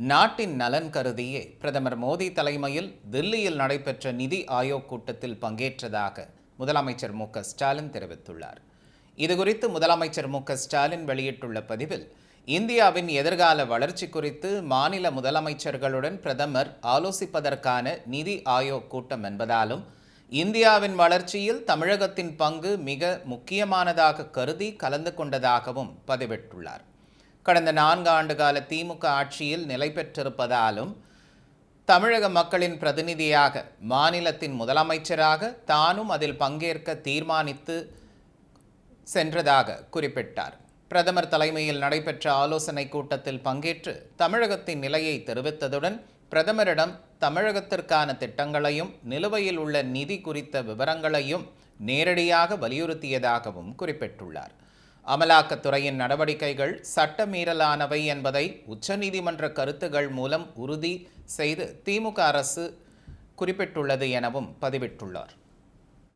நாட்டின் நலன் கருதியே பிரதமர் மோடி தலைமையில் தில்லியில் நடைபெற்ற நிதி ஆயோக் கூட்டத்தில் பங்கேற்றதாக முதலமைச்சர் மு ஸ்டாலின் தெரிவித்துள்ளார். இதுகுறித்து முதலமைச்சர் மு க ஸ்டாலின் வெளியிட்டுள்ள பதிவில் இந்தியாவின் எதிர்கால வளர்ச்சி குறித்து மாநில முதலமைச்சர்களுடன் பிரதமர் ஆலோசிப்பதற்கான நிதி ஆயோக் கூட்டம் என்பதாலும் இந்தியாவின் வளர்ச்சியில் தமிழகத்தின் பங்கு மிக முக்கியமானதாக கருதி கலந்து கொண்டதாகவும் பதிவிட்டுள்ளார். கடந்த நான்கு ஆண்டு கால திமுக ஆட்சியில் நிலை பெற்றிருப்பதாலும் தமிழக மக்களின் பிரதிநிதியாக மாநிலத்தின் முதலமைச்சராக தானும் அதில் பங்கேற்க தீர்மானித்து சென்றதாக குறிப்பிட்டார். பிரதமர் தலைமையில் நடைபெற்ற ஆலோசனை கூட்டத்தில் பங்கேற்று தமிழகத்தின் நிலையை தெரிவித்ததுடன் பிரதமரிடம் தமிழகத்திற்கான திட்டங்களையும் நிலுவையில் உள்ள நிதி குறித்த விவரங்களையும் நேரடியாக வலியுறுத்தியதாகவும் குறிப்பிட்டுள்ளார். அமலாக்கத்துறையின் நடவடிக்கைகள் சட்டமீறலானவை என்பதை உச்சநீதிமன்ற கருத்துகள் மூலம் உறுதி செய்து திமுக அரசு குறிப்பிட்டுள்ளது எனவும் பதிவிட்டுள்ளார்.